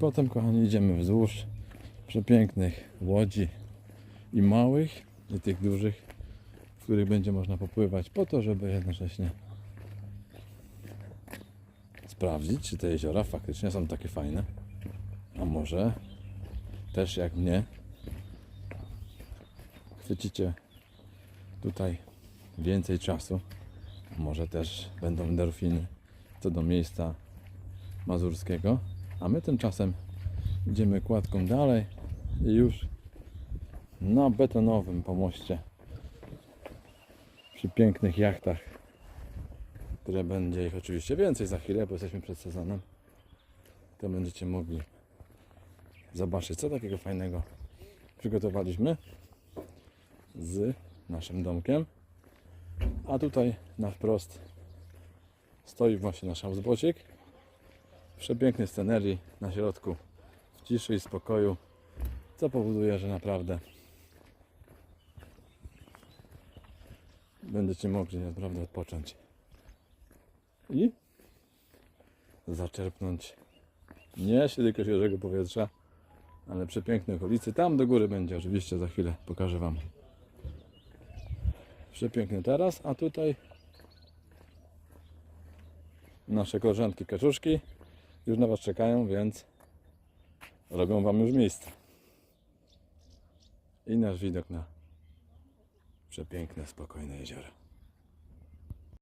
Potem, kochani, idziemy wzdłuż przepięknych łodzi i małych, i tych dużych, w których będzie można popływać, po to, żeby jednocześnie sprawdzić, czy te jeziora faktycznie są takie fajne. A może też jak mnie chwycicie tutaj więcej czasu, może też będą delfiny co do miejsca mazurskiego, a my tymczasem idziemy kładką dalej i już na betonowym pomoście przy pięknych jachtach, które będzie ich oczywiście więcej za chwilę, bo jesteśmy przed sezonem, to będziecie mogli zobaczyć, co takiego fajnego przygotowaliśmy z naszym domkiem. A tutaj na wprost stoi właśnie nasz housebotik w przepięknej scenerii na środku w ciszy i spokoju, co powoduje, że naprawdę będziecie mogli naprawdę odpocząć i zaczerpnąć nie tylko świeżego powietrza, ale przepięknej okolicy. Tam do góry będzie oczywiście za chwilę pokażę Wam przepiękny taras, a tutaj nasze koleżanki kaczuszki już na Was czekają, więc robią Wam już miejsce. I nasz widok na przepiękne, spokojne jezioro.